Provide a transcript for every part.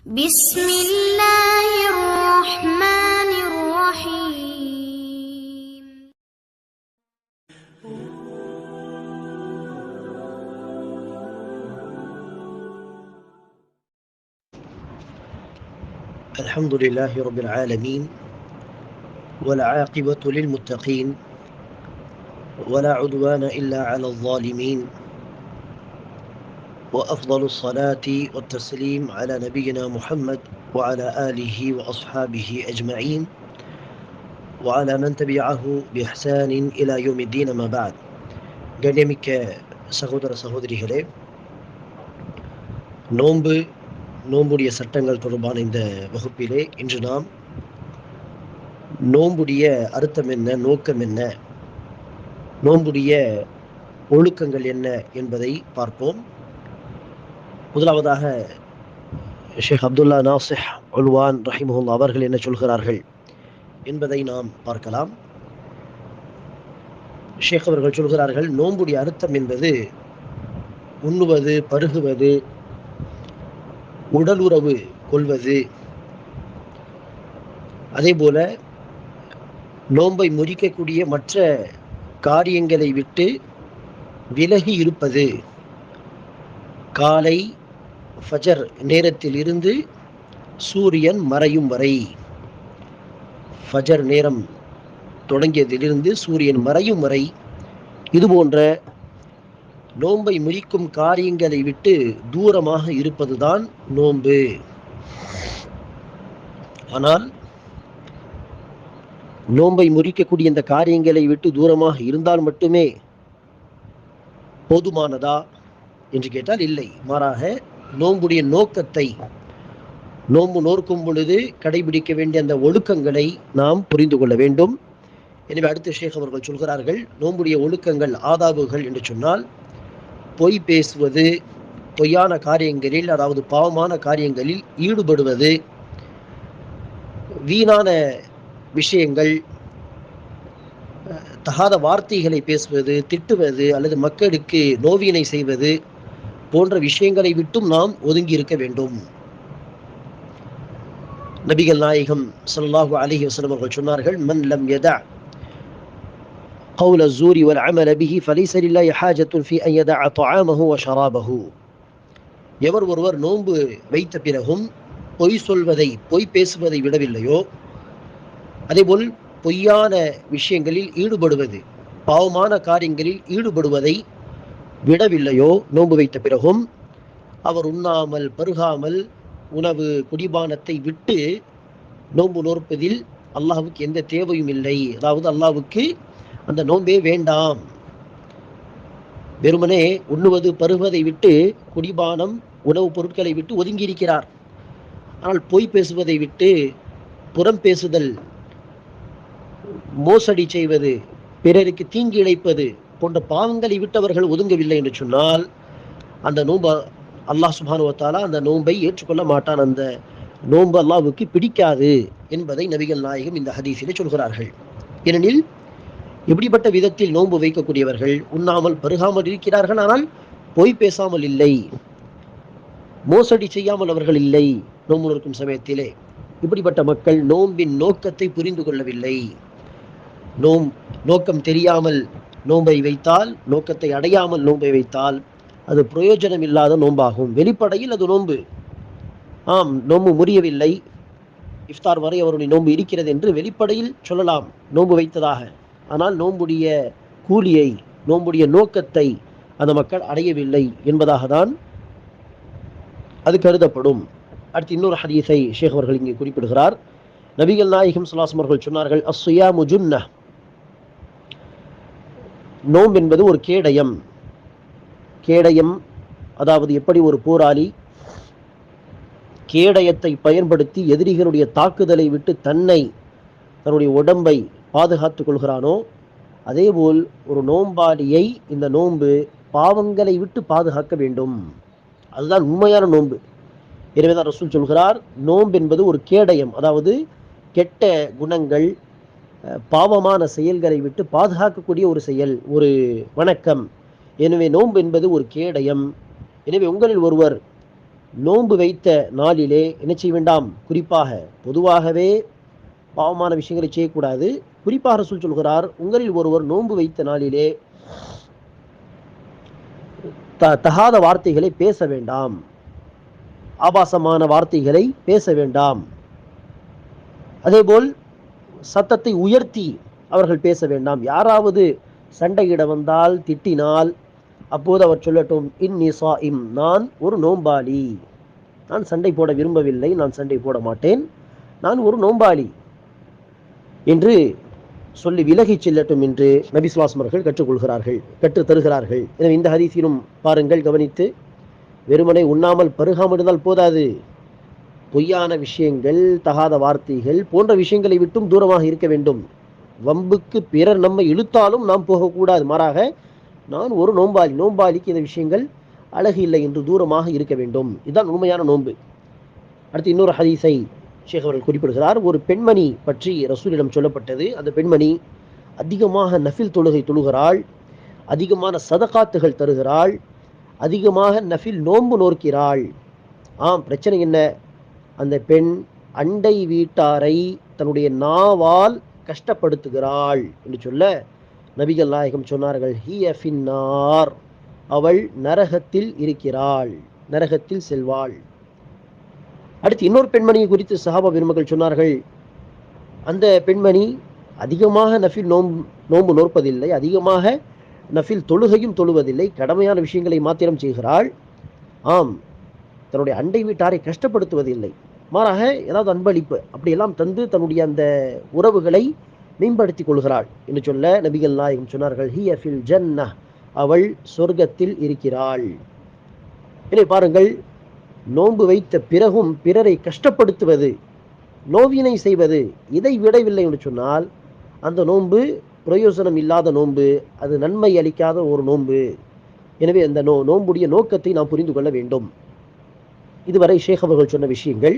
بسم الله الرحمن الرحيم. الحمد لله رب العالمين والعاقبة للمتقين ولا عدوان إلا على الظالمين. وأفضل الصلاة والتسليم على نبينا محمد وعلى آله وأصحابه أجمعين وعلى من تبعه بإحسان إلى يوم الدين ما بعد கண்ணியமிக்க சகோதர சகோதரிகளே நோன்பு நோன்புடைய சட்டங்கள் தொடர்பான இந்த வகுப்பிலே இன்று நாம் நோன்புடைய அர்த்தம் என்ன நோக்கம் என்ன நோன்புடைய ஒழுக்கங்கள் என்ன என்பதை பார்ப்போம் முதலாவதாக ஷேக் அப்துல்லா நாசிஹ் உல்வான் ரஹிமஹுல்லா அவர்கள் என்ன சொல்கிறார்கள் என்பதை நாம் பார்க்கலாம். ஷேக் அவர்கள் சொல்கிறார்கள் நோன்புடைய அர்த்தம் என்பது உண்ணுவது பருகுவது உடலுறவு கொள்வது. அதே போல நோன்பை முறிக்கக்கூடிய மற்ற காரியங்களை விட்டு விலகி இருப்பது. காலை ஃபஜர் நேரத்தில் இருந்து சூரியன் மறையும் வரை. ஃபஜர் நேரம் தொடங்கியதிலிருந்து சூரியன் மறையும் வரை. இது போன்ற நோன்பை முறிக்கும் காரியங்களை விட்டு தூரமாக இருப்பதுதான் நோன்பு. ஆனால் நோன்பை முறிக்கக்கூடிய இந்த காரியங்களை விட்டு தூரமாக இருந்தால் மட்டுமே போதுமானதா என்று கேட்டால் இல்லை. மாறாக நோன்புடைய நோக்கத்தை நோன்பு நோக்கும் பொழுது கடைபிடிக்க வேண்டிய அந்த ஒழுக்கங்களை நாம் புரிந்து கொள்ள வேண்டும். எனவே அடுத்த ஷேக் அவர்கள் சொல்கிறார்கள் நோன்புடைய ஒழுக்கங்கள் ஆதாபுகள் என்று சொன்னால் பொய் பேசுவது பொய்யான காரியங்களில் அதாவது பாவமான காரியங்களில் ஈடுபடுவது வீணான விஷயங்கள் தகாத வார்த்தைகளை பேசுவது திட்டுவது அல்லது மக்களுக்கு நோவினை செய்வது போன்ற விஷயங்களை விட்டும் நாம் ஒதுங்கி இருக்க வேண்டும் நபிகள் நாயகம் ஸல்லல்லாஹு அலைஹி வஸல்லம் அவர்கள் சொன்னார்கள் மன் லம் யதா قول الزور والعمل به فليس لله حاجة في أن يدع طعامه وشرابه எவர் ஒருவர் நோன்பு வைத்த பிறகும் பொய் சொல்வதை பொய் பேசுவதை விடவில்லையோ அதேபோல் பொய்யான விஷயங்களில் ஈடுபடுவது பாவமான காரியங்களில் ஈடுபடுவதை விடவில்லையோ? நோன்பு வைத்த பிறகும் அவர் உண்ணாமல் பருகாமல் உணவு குடிபானத்தை விட்டு நோன்பு நோற்பதில் அல்லாஹுக்கு எந்த தேவையும் இல்லை. அதாவது அல்லாஹுக்கு அந்த நோன்பே வேண்டாம். வெறுமனே உண்ணுவது பருவதை விட்டு குடிபானம் உணவுப் பொருட்களை விட்டு ஒதுங்கி இருக்கிறார் ஆனால் பொய் பேசுவதை விட்டு புறம் பேசுதல் மோசடி செய்வது பிறருக்கு தீங்கு இழைப்பது போன்ற பாவங்களை விட்டவர்கள் ஒதுங்கவில்லை என்று சொன்னால் அந்த நோன்பை அல்லாஹ் சுபானுவத்தாலா அந்த நோன்பை ஏற்றுக்கொள்ள மாட்டான். அந்த நோன்பு அல்லாவுக்கு பிடிக்காது என்பதை நபிகள் நாயகம் இந்த ஹதீஸிலே சொல்கிறார்கள். ஏனெனில் எப்படிப்பட்ட விதத்தில் நோன்பு வைக்கக்கூடியவர்கள் உண்ணாமல் பருகாமல் இருக்கிறார்கள் ஆனால் பொய் பேசாமல் இல்லை மோசடி செய்யாமல் அவர்கள் இல்லை நோன்பு சமயத்திலே. இப்படிப்பட்ட மக்கள் நோம்பின் நோக்கத்தை புரிந்து கொள்ளவில்லை. நோம் நோக்கம் தெரியாமல் நோன்பை வைத்தால் நோக்கத்தை அடையாமல் நோன்பை வைத்தால் அது பிரயோஜனம் இல்லாத நோன்பாகும். வெளிப்படையில் அது நோன்பு. ஆம் நோன்பு முறியவில்லை இஃப்தார் வரை அவருடைய நோன்பு இருக்கிறது என்று வெளிப்படையில் சொல்லலாம். நோன்பு வைத்ததாக. ஆனால் நோன்புடைய கூலியை நோன்புடைய நோக்கத்தை அந்த மக்கள் அடையவில்லை என்பதாக தான் அது கருதப்படும். அடுத்து இன்னொரு ஹதீஸை ஷேக் அவர்கள் இங்கே குறிப்பிடுகிறார். நபிகள் நாயகம் சுல்லாசம் அவர்கள் சொன்னார்கள் அஸ்ஸியா முஜுன்ன நோம்பு என்பது ஒரு கேடயம். கேடயம் அதாவது எப்படி ஒரு போராளி கேடயத்தை பயன்படுத்தி எதிரிகளுடைய தாக்குதலை விட்டு தன்னை தன்னுடைய உடம்பை பாதுகாத்துக் கொள்கிறானோ அதேபோல் ஒரு நோம்பாளியை இந்த நோன்பு பாவங்களை விட்டு பாதுகாக்க வேண்டும். அதுதான் உண்மையான நோன்பு. எனவே தான் ரசூல் சொல்கிறார் நோன்பு என்பது ஒரு கேடயம் அதாவது கெட்ட குணங்கள் பாவமான செயல்களை விட்டு பாதுகாக்கக்கூடிய ஒரு செயல் ஒரு வணக்கம். எனவே நோன்பு என்பது ஒரு கேடயம். எனவே உங்களில் ஒருவர் நோன்பு வைத்த நாளிலே என்ன செய்ய வேண்டாம்? குறிப்பாக பொதுவாகவே பாவமான விஷயங்களை செய்யக்கூடாது. குறிப்பாக ரசூல் சொல்கிறார் உங்களில் ஒருவர் நோன்பு வைத்த நாளிலே த தகாத வார்த்தைகளை பேச வேண்டாம். ஆபாசமான வார்த்தைகளை பேச வேண்டாம். அதேபோல் சத்தத்தை உயர்த்தி அவர்கள் பேச வேண்டாம். யாராவது சண்டையிட வந்தால் திட்டினால் அப்போது அவர் சொல்லட்டும் இன் இம் நான் ஒரு நோம்பாளி. நான் சண்டை போட விரும்பவில்லை நான் சண்டை போட மாட்டேன். நான் ஒரு நோம்பாளி. என்று சொல்லி விலகிச் செல்லட்டும் என்று நபிஸ்லாஸ்ம் கற்றுக்கொள்கிறார்கள் கற்றுத் தருகிறார்கள். எனவே இந்த ஹதீஸிலும் பாருங்கள் கவனித்து வெறுமனை உண்ணாமல் பருகாமல் இருந்தால் போதாது. பொய்யான விஷயங்கள் தகாத வார்த்தைகள் போன்ற விஷயங்களை விட்டும் தூரமாக இருக்க வேண்டும். வம்புக்கு பிறர் நம்மை இழுத்தாலும் நாம் போகக்கூடாது. மாறாக நான் ஒரு நோம்பாளி. நோம்பாளிக்கு இந்த விஷயங்கள் அழகு இல்லை என்று தூரமாக இருக்க வேண்டும். இதுதான் உண்மையான நோன்பு. அடுத்து இன்னொரு ஹதீஸை ஷேக் அவர்கள் குறிப்பிடுகிறார். ஒரு பெண்மணி பற்றி ரசூலிடம் சொல்லப்பட்டது. அந்த பெண்மணி அதிகமாக நஃபில் தொழுகை தொழுகிறாள். அதிகமான சதகாத்துகள் தருகிறாள். அதிகமாக நஃபில் நோன்பு நோக்கிறாள். ஆம் பிரச்சனை என்ன? அந்த பெண் அண்டை வீட்டாரை தன்னுடைய நாவால் கஷ்டப்படுத்துகிறாள் என்று சொல்ல நபிகள் நாயகம் சொன்னார்கள் ஹி அஃபின்னார் அவள் நரகத்தில் இருக்கிறாள் நரகத்தில் செல்வாள். அடுத்து இன்னொரு பெண்மணியை குறித்து சஹாபா பெருமக்கள் சொன்னார்கள் அந்த பெண்மணி அதிகமாக நஃபில் நோம்பு நோன்பு நோற்பதில்லை அதிகமாக நஃபில் தொழுகையும் தொழுவதில்லை கடமையான விஷயங்களை மாத்திரம் செய்கிறாள். ஆம் தன்னுடைய அண்டை வீட்டாரை கஷ்டப்படுத்துவதில்லை. மாறாக ஏதாவது அன்பளிப்பு அப்படியெல்லாம் தந்து தன்னுடைய அந்த உறவுகளை மேம்படுத்திக் கொள்கிறாள் என்று சொல்ல நபிகள் நாயகம் சொன்னார்கள் ஹி அஃபில் ஜன்னா அவள் சொர்க்கத்தில் இருக்கிறாள். இதை பாருங்கள் நோன்பு வைத்த பிறகும் பிறரை கஷ்டப்படுத்துவது நோவினை செய்வது இதை விடவில்லை என்று சொன்னால் அந்த நோன்பு பிரயோசனம் இல்லாத நோன்பு அது நன்மை அளிக்காத ஒரு நோன்பு. எனவே அந்த நோ நோன்புடைய நோக்கத்தை நாம் புரிந்து கொள்ள வேண்டும். இதுவரை ஷேக் அவர்கள் சொன்ன விஷயங்கள்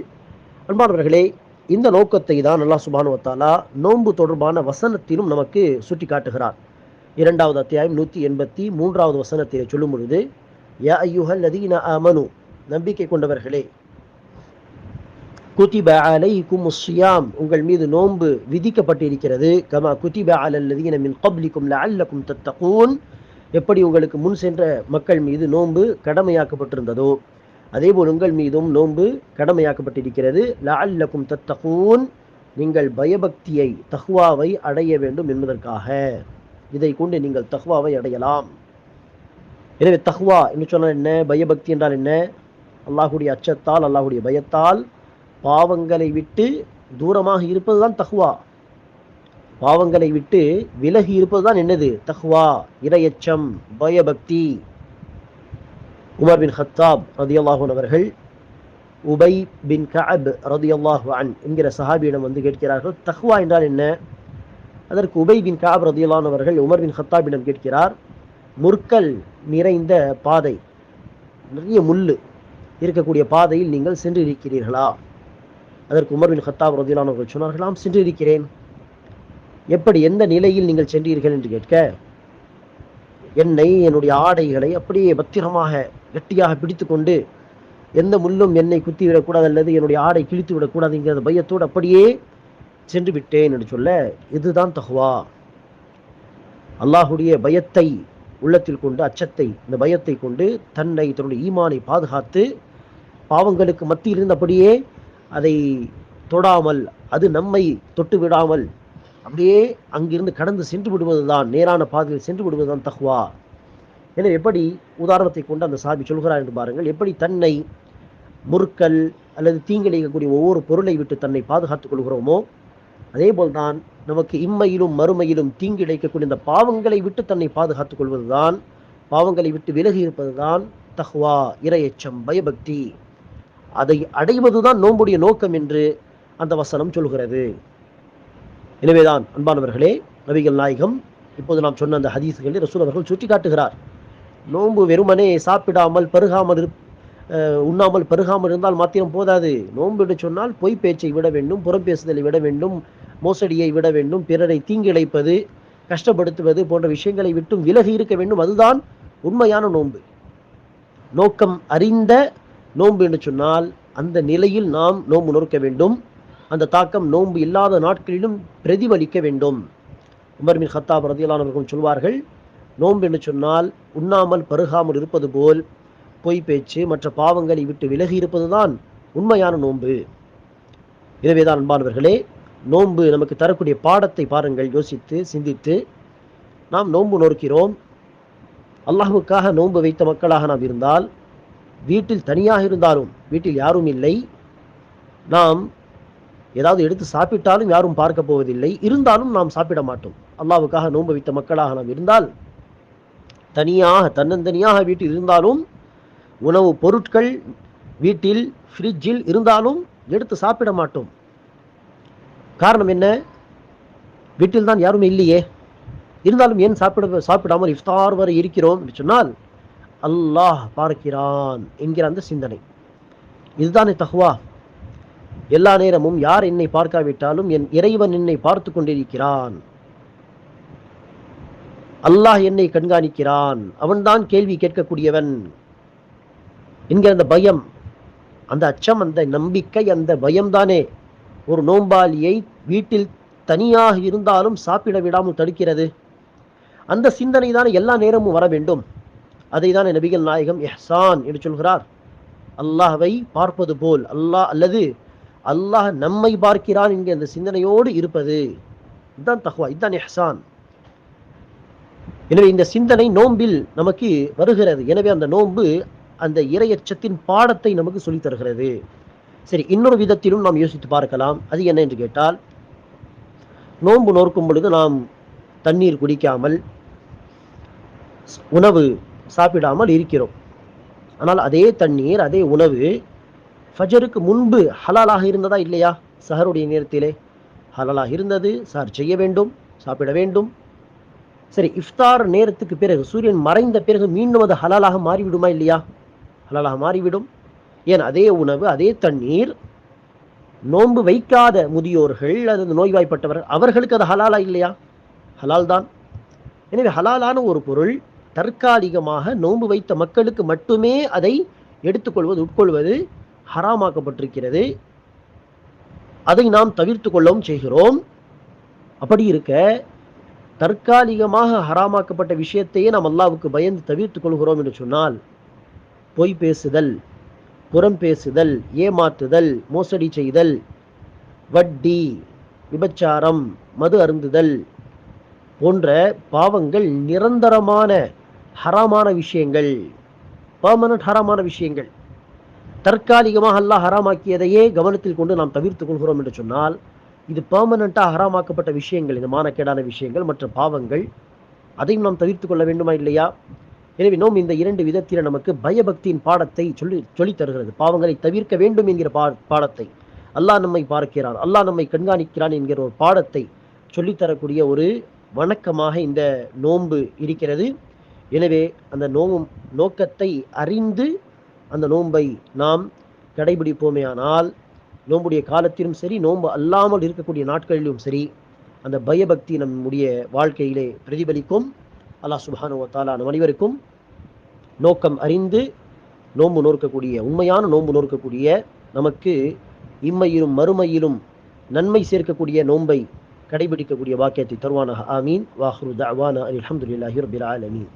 அன்பானவர்களே இந்த நோக்கத்தை தான் அல்லா சுபானுவத்தாலா நோன்பு தொடர்பான வசனத்திலும் நமக்கு சுட்டி காட்டுகிறார் இரண்டாவது அத்தியாயம் நூற்றி எண்பத்தி மூன்றாவது வசனத்தில் சொல்லும் பொழுது யா ஐயுஹல் லதீன அமனு நம்பிக்கை கொண்டவர்களே குதிப அலைக்கும் சியாம் உங்கள் மீது நோன்பு விதிக்கப்பட்டிருக்கிறது. கமா குதிப அலல்லதீன மின் கப்லிக்கும் லஅல்லக்கும் தத்தகூன் எப்படி உங்களுக்கு முன் சென்ற மக்கள் மீது நோன்பு கடமையாக்கப்பட்டிருந்ததோ அதேபோல் உங்கள் மீதும் நோன்பு கடமையாக்கப்பட்டிருக்கிறது. லஅல்லக்கும் தத்தகூன். நீங்கள் பயபக்தியை தஹ்வாவை அடைய வேண்டும் என்பதற்காக. இதை கொண்டு நீங்கள் தஹ்வாவை அடையலாம். எனவே தஹ்வா என்று சொன்னால் என்ன? பயபக்தி என்றால் என்ன? அல்லாஹுடைய அச்சத்தால் அல்லாஹுடைய பயத்தால் பாவங்களை விட்டு தூரமாக இருப்பது தான் தஹ்வா. பாவங்களை விட்டு விலகி இருப்பது தான் என்னது? தஹ்வா இரையச்சம் பயபக்தி. உமர் பின் ஹத்தாப் ரதியல்லாஹூன் அவர்கள் உபை பின் கஅப் ரதியல்லாஹு அன் என்கிற சஹாபியிடம் வந்து கேட்கிறார்கள். தஹ்வா என்றால் என்ன? அதற்கு உபை பின் கஅப் ரதியல்லாஹு அவர்கள் உமர் பின் ஹத்தாபிடம் கேட்கிறார். முற்கள் நிறைந்த பாதை நிறைய முள்ளு இருக்கக்கூடிய பாதையில் நீங்கள் சென்றிருக்கிறீர்களா? அதற்கு உமர் பின் ஹத்தாப் ரதியல்லாஹு அவர்கள் சொன்னார்களாம் சென்றிருக்கிறேன். எப்படி எந்த நிலையில் நீங்கள் சென்றீர்கள் என்று கேட்க என்னை என்னுடைய ஆடைகளை அப்படியே பத்திரமாக கெட்டியாக பிடித்து கொண்டு எந்த முள்ளும் என்னை குத்தி விடக்கூடாது அல்லது என்னுடைய ஆடை கிழித்து விடக்கூடாதுங்கிற பயத்தோடு அப்படியே சென்று விட்டேன் என்று சொல்ல இதுதான் தகுவா அல்லாஹுடைய பயத்தை உள்ளத்தில் கொண்டு அச்சத்தை இந்த பயத்தை கொண்டு தன்னை தன்னுடைய ஈமானை பாதுகாத்து பாவங்களுக்கு மத்தியில் இருந்தபடியே அப்படியே அதை தொடாமல் அது நம்மை தொட்டு விடாமல் அப்படியே அங்கிருந்து கடந்து சென்று விடுவதுதான் நேரான பாதையில் சென்று விடுவதுதான் தகுவா எனவே எப்படி உதாரணத்தை கொண்டு அந்த சாபி சொல்கிறார் என்று பாருங்கள். எப்படி தன்னை முறுக்கல் அல்லது தீங்கிழைக்கக்கூடிய ஒவ்வொரு பொருளை விட்டு தன்னை பாதுகாத்துக் கொள்கிறோமோ அதே போல்தான் நமக்கு இம்மையிலும் மறுமையிலும் தீங்கிழைக்கக்கூடிய இந்த பாவங்களை விட்டு தன்னை பாதுகாத்துக் கொள்வதுதான் பாவங்களை விட்டு விலகி இருப்பதுதான் தஹ்வா இரையச்சம் பயபக்தி. அதை அடைவதுதான் நோம்புடைய நோக்கம் என்று அந்த வசனம் சொல்கிறது. எனவேதான் அன்பானவர்களே நபிகள் நாயகம் இப்போது நாம் சொன்ன அந்த ஹதீஸ்களில் ரசூல் அவர்கள் சுட்டி காட்டுகிறார் நோன்பு வெறுமனே சாப்பிடாமல் பருகாமல் உண்ணாமல் பருகாமல் இருந்தால் மாத்திரம் போதாது. நோன்பு என்று சொன்னால் பொய் பேச்சை விட வேண்டும் புறம் பேசுதலை விட வேண்டும் மோசடியை விட வேண்டும் பிறரை தீங்கிழைப்பது கஷ்டப்படுத்துவது போன்ற விஷயங்களை விட்டும் விலகி இருக்க வேண்டும். அதுதான் உண்மையான நோன்பு. நோக்கம் அறிந்த நோன்பு என்று சொன்னால் அந்த நிலையில் நாம் நோன்பு நோக்க வேண்டும். அந்த தாக்கம் நோன்பு இல்லாத நாட்களிலும் பிரதிபலிக்க வேண்டும். உமர் பின் ஹத்தாப் ரதியலானவர்கள் சொல்வார்கள் நோன்பு என்று சொன்னால் உண்ணாமல் பருகாமல் இருப்பது போல் பொய் பேச்சு மற்ற பாவங்களை விட்டு விலகி இருப்பதுதான் உண்மையான நோன்பு. எனவேதான் அன்பானவர்களே நோன்பு நமக்கு தரக்கூடிய பாடத்தை பாருங்கள் யோசித்து சிந்தித்து. நாம் நோன்பு நோக்கிறோம் அல்லாஹுக்காக நோன்பு வைத்த மக்களாக நாம் இருந்தால் வீட்டில் தனியாக இருந்தாலும் வீட்டில் யாரும் இல்லை. நாம் ஏதாவது எடுத்து சாப்பிட்டாலும் யாரும் பார்க்க போவதில்லை. இருந்தாலும் நாம் சாப்பிட மாட்டோம். அல்லாவுக்காக நோன்பு வைத்த மக்களாக நாம் இருந்தால் தனியாக தன்னந்தனியாக வீட்டில் இருந்தாலும் உணவு பொருட்கள் வீட்டில் ஃப்ரிட்ஜில் இருந்தாலும் எடுத்து சாப்பிட மாட்டோம். காரணம் என்ன? வீட்டில் தான் யாரும் இல்லையே. இருந்தாலும் ஏன் சாப்பிட சாப்பிடாமல் இஃப்தார் வரை இருக்கிறோம் சொன்னால் அல்லாஹ் பார்க்கிறான் என்கிற அந்த சிந்தனை. இதுதானே தஹ்வா. எல்லா நேரமும் யார் என்னை பார்க்காவிட்டாலும் என் இறைவன் என்னை பார்த்து கொண்டிருக்கிறான். அல்லாஹ் என்னை கண்காணிக்கிறான். அவன்தான் கேள்வி கேட்கக்கூடியவன். என்கிற அந்த பயம் அந்த அச்சம் அந்த நம்பிக்கை அந்த பயம்தானே. ஒரு நோம்பாளியை வீட்டில் தனியாக இருந்தாலும் சாப்பிட விடாமல் தடுக்கிறது. அந்த சிந்தனை தான் எல்லா நேரமும் வர வேண்டும். அதை தான் நபிகள் நாயகம் எஹ்சான் என்று சொல்கிறார். அல்லாஹை பார்ப்பது போல் அல்லாஹ் அல்லது அல்லாஹ் நம்மை பார்க்கிறான் என்கிற அந்த சிந்தனையோடு இருப்பது. இதுதான் தகுவா இதுதான் எஹ்சான். எனவே இந்த சிந்தனை நோம்பில் நமக்கு வருகிறது. எனவே அந்த நோன்பு அந்த இரையச்சத்தின் பாடத்தை நமக்கு சொல்லித் தருகிறது சரி இன்னொரு விதத்திலும் நாம் யோசித்து பார்க்கலாம். அது என்ன என்று கேட்டால் நோன்பு நோக்கும் பொழுது நாம் தண்ணீர் குடிக்காமல் உணவு சாப்பிடாமல் இருக்கிறோம். ஆனால் அதே தண்ணீர் அதே உணவு ஃபஜருக்கு முன்பு ஹலாலாக இருந்ததா இல்லையா? சஹருடைய நேரத்திலே ஹலாலாக இருந்தது. சார் செய்ய வேண்டும் சாப்பிட வேண்டும். சரி இஃப்தார் நேரத்துக்கு பிறகு சூரியன் மறைந்த பிறகு மீண்டும் அது ஹலாலாக மாறிவிடுமா இல்லையா? ஹலாலாக மாறிவிடும். ஏன்? அதே உணவு அதே தண்ணீர் நோன்பு வைக்காத முதியோர்கள் அது நோய்வாய்ப்பட்டவர்கள் அவர்களுக்கு அது ஹலாலா இல்லையா? ஹலால் தான். எனவே ஹலாலான ஒரு பொருள் தற்காலிகமாக நோன்பு வைத்த மக்களுக்கு மட்டுமே அதை எடுத்துக்கொள்வது உட்கொள்வது ஹராமாக்கப்பட்டிருக்கிறது. அதை நாம் தவிர்த்து கொள்ளவும் செய்கிறோம். அப்படி இருக்க தற்காலிகமாக ஹராமாக்கப்பட்ட விஷயத்தையே நாம் அல்லாவுக்கு பயந்து தவிர்த்து கொள்கிறோம் என்று சொன்னால் பொய் பேசுதல் புறம் பேசுதல் ஏமாற்றுதல் மோசடி செய்தல் வட்டி விபச்சாரம் மது அருந்துதல் போன்ற பாவங்கள் நிரந்தரமான ஹராமான விஷயங்கள் பர்மனன்ட் ஹராமான விஷயங்கள். தற்காலிகமாக அல்லாஹ் ஹராமாக்கியதையே கவனத்தில் கொண்டு நாம் தவிர்த்து கொள்கிறோம் என்று சொன்னால் இது பெர்மனண்ட்டாக ஹராமாக்கப்பட்ட விஷயங்கள் இந்த மானக்கேடான விஷயங்கள் மற்ற பாவங்கள் அதையும் நாம் தவிர்த்து கொள்ள வேண்டுமா இல்லையா? எனவே நோம் இந்த இரண்டு விதத்தில் நமக்கு பயபக்தியின் பாடத்தை சொல்லி சொல்லித் தருகிறது. பாவங்களை தவிர்க்க வேண்டும் என்கிற பா பாடத்தை. அல்லாஹ் நம்மை பார்க்கிறான். அல்லாஹ் நம்மை கண்காணிக்கிறான் என்கிற ஒரு பாடத்தை சொல்லித்தரக்கூடிய ஒரு வணக்கமாக இந்த நோன்பு இருக்கிறது. எனவே அந்த நோம்பும் நோக்கத்தை அறிந்து அந்த நோன்பை நாம் கடைபிடிப்போமேயானால் நோம்புடைய காலத்திலும் சரி நோன்பு அல்லாமல் இருக்கக்கூடிய நாட்களிலும் சரி அந்த பயபக்தி நம்முடைய வாழ்க்கையிலே பிரதிபலிக்கும். அல்லாஹ் சுபானுவ தாலா நம் அனைவருக்கும் நோக்கம் அறிந்து நோன்பு நோக்கக்கூடிய உண்மையான நோன்பு நோக்கக்கூடிய நமக்கு இம்மையிலும் மறுமையிலும் நன்மை சேர்க்கக்கூடிய நோன்பை கடைபிடிக்கக்கூடிய வாக்கியத்தை தருவானாக. ஆமீன். வாஹ்ரு அலி அல்ஹம்துலில்லாஹி ரப்பில் ஆலமீன்.